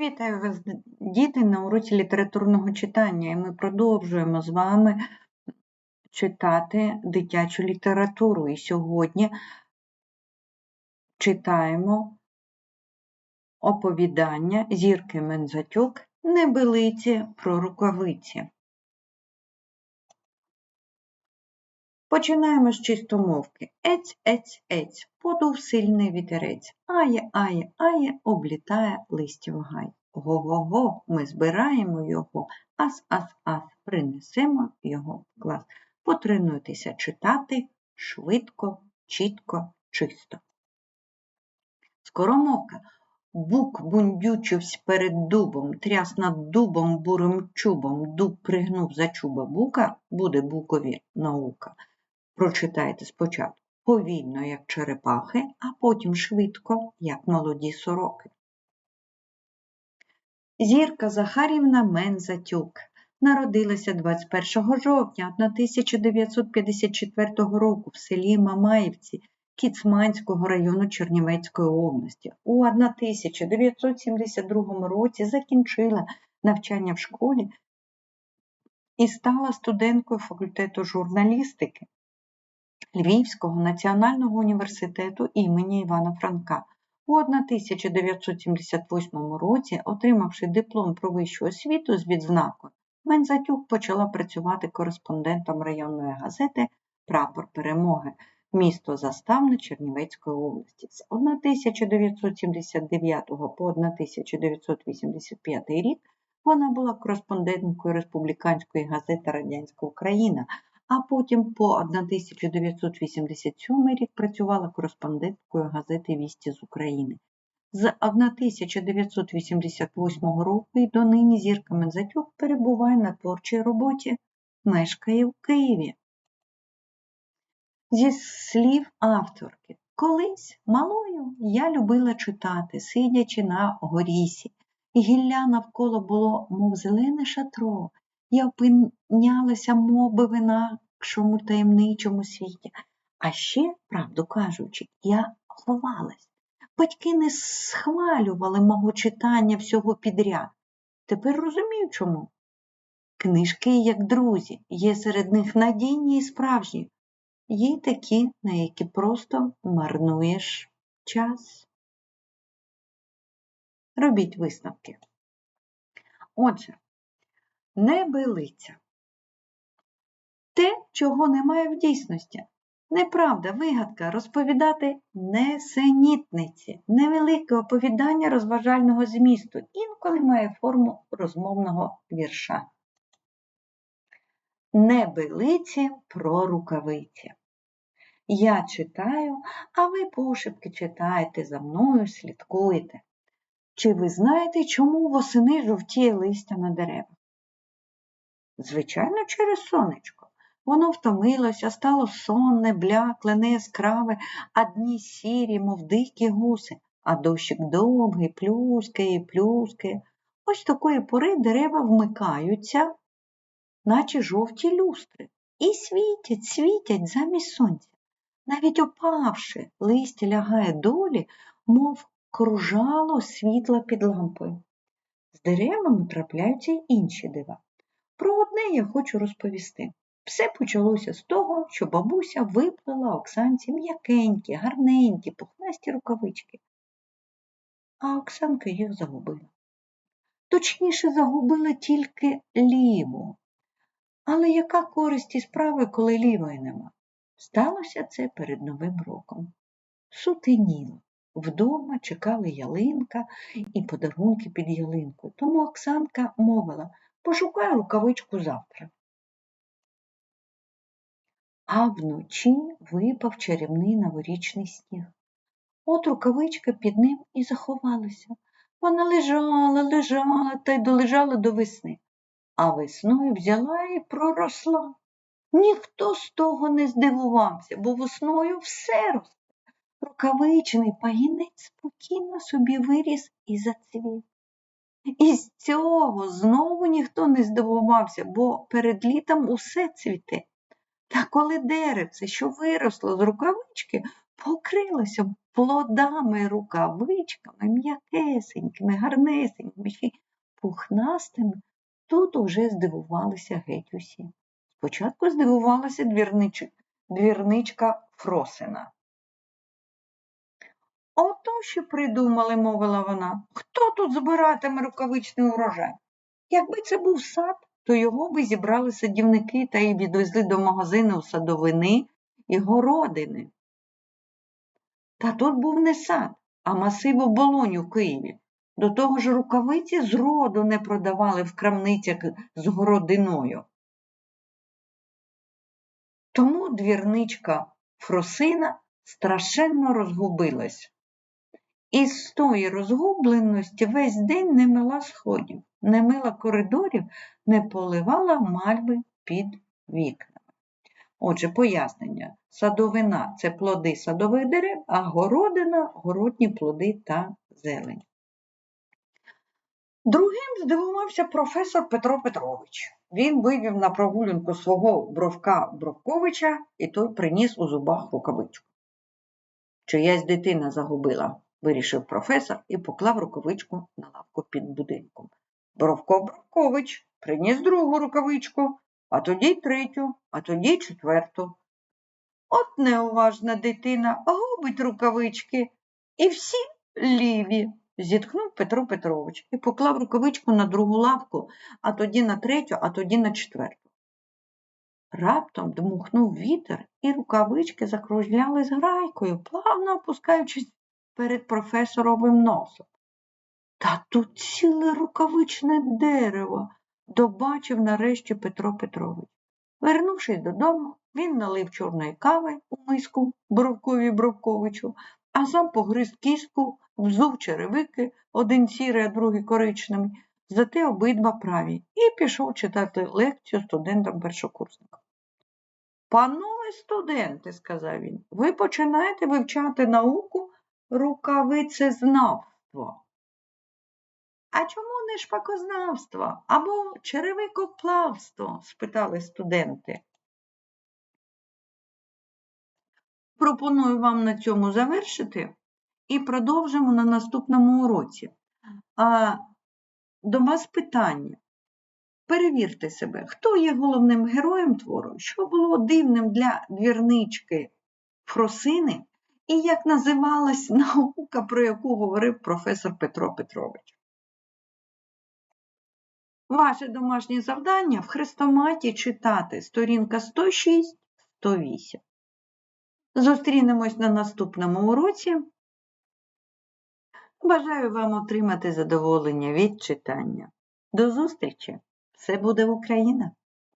Вітаю вас, діти, на уроці літературного читання, і ми продовжуємо з вами читати дитячу літературу. І сьогодні читаємо оповідання Зірки Мензатюк Небелиці про рукавиці. Починаємо з чистомовки. Ець, ець, ець, подув сильний вітерець. Ає, ає, ає, облітає листів гай. Го-го-го, ми збираємо його, ас, ас, ас, принесемо його в клас. Потренуйтеся читати швидко, чітко, чисто. Скоромовка. Бук бундючивсь перед дубом, тряс над дубом бурим чубом, дуб пригнув за чуба бука, буде букові наука. Прочитайте спочатку повільно, як черепахи, а потім швидко, як молоді сороки. Зірка Захарівна Мензатюк народилася 21 жовтня 1954 року в селі Мамаївці Кіцманського району Чернівецької області. У 1972 році закінчила навчання в школі і стала студенткою факультету журналістики Львівського національного університету імені Івана Франка. У 1978 році, отримавши диплом про вищу освіту з відзнакою, Мензатюк почала працювати кореспондентом районної газети Прапор перемоги, місто Заставне Чернівецької області. З 1979 по 1985 рік вона була кореспонденткою республіканської газети Радянська Україна, а потім по 1987 рік працювала кореспонденткою газети Вісті з України. З 1988 року і донині Зірка Мензатюк перебуває на творчій роботі, мешкає в Києві. Зі слів авторки, колись малою я любила читати, сидячи на горісі, і гілля навколо було, мов зелене шатро, я опинялася моби в інакшому таємничому світі. А ще, правду кажучи, я ховалась. Батьки не схвалювали мого читання всього підряд. Тепер розумію чому. Книжки, як друзі, є серед них надійні і справжні. Є такі, на які просто марнуєш час. Робіть висновки. Отже, небелиця. Те, чого немає в дійсності. Неправда, вигадка розповідати несенітниці, невелике оповідання розважального змісту, інколи має форму розмовного вірша. Небелиці про рукавиці. Я читаю, а ви пошепки читаєте за мною, слідкуєте. Чи ви знаєте, чому восени жовтіє листя на деревах? Звичайно, через сонечко. Воно втомилося, стало сонне, блякле, неяскраве, а дні сірі, мов дикі гуси, а дощик довгий, плюскає, плюскає. Ось такої пори дерева вмикаються, наче жовті люстри, і світять, світять замість сонця. Навіть опавши, листя лягає долі, мов кружало світла під лампою. З деревами трапляються й інші дива. Про одне я хочу розповісти. Все почалося з того, що бабуся виплела Оксанці м'якенькі, гарненькі, пухнасті рукавички, а Оксанка їх загубила. Точніше, загубила тільки ліву. Але яка користь і справи, коли лівої нема? Сталося це перед Новим роком. Сутеніло. Вдома чекали ялинка і подарунки під ялинкою. Тому Оксанка мовила пошукай рукавичку завтра. А вночі випав чарівний новорічний сніг. От рукавичка під ним і заховалася. Вона лежала, лежала та й долежала до весни, а весною взяла і проросла. Ніхто з того не здивувався, бо весною все росте. Рукавичний пагінець спокійно собі виріс і зацвів. І з цього знову ніхто не здивувався, бо перед літом усе цвіте. Та коли деревце, що виросло з рукавички, покрилося плодами рукавичками, м'якесенькими, гарнесенькими, ще пухнастими, тут уже здивувалися геть усі. Спочатку здивувалася двірнич... двірничка Фросина. Ото що придумали, мовила вона. Хто тут збиратиме рукавичний урожай? Якби це був сад, то його би зібрали садівники та й відвезли до магазину садовини і городини. Та тут був не сад, а масив оболонь у Києві. До того ж рукавиці зроду не продавали в крамницях з городиною. Тому двірничка Фросина страшенно розгубилась. І з тої розгубленості весь день не мила сходів, не мила коридорів, не поливала мальви під вікнами. Отже, пояснення. Садовина це плоди садових дерев, а городина городні плоди та зелень. Другим здивувався професор Петро Петрович. Він вивів на прогулянку свого бровка Бровковича, і той приніс у зубах рукавичку. Чиясь дитина загубила, вирішив професор і поклав рукавичку на лавку під будинком. Бровко Бровкович приніс другу рукавичку, а тоді третю, а тоді четверту. От неуважна дитина губить рукавички, і всі ліві, зітхнув Петро Петрович і поклав рукавичку на другу лавку, а тоді на третю, а тоді на четверту. Раптом дмухнув вітер, і рукавички закружляли з грайкою, плавно опускаючись перед професоровим носом. Та тут ціле рукавичне дерево, добачив нарешті Петро Петрович. Вернувшись додому, він налив чорної кави у миску Бровкові Бровковичу, а сам погриз кістку, взув черевики, один сірий, а другий коричневий, зате обидва праві, і пішов читати лекцію студентам-першокурсникам. Панове студенти, сказав він, ви починаєте вивчати науку рукавицезнавство. А чому не шпакознавство або черевикоплавство? спитали студенти. Пропоную вам на цьому завершити і продовжимо на наступному уроці. А до вас питання. Перевірте себе, хто є головним героєм твору, що було дивним для двірнички Фросини і як називалась наука, про яку говорив професор Петро Петрович. Ваше домашнє завдання в хрестоматі читати сторінка 106-108. Зустрінемось на наступному уроці. Бажаю вам отримати задоволення від читання. До зустрічі! Все буде Україна!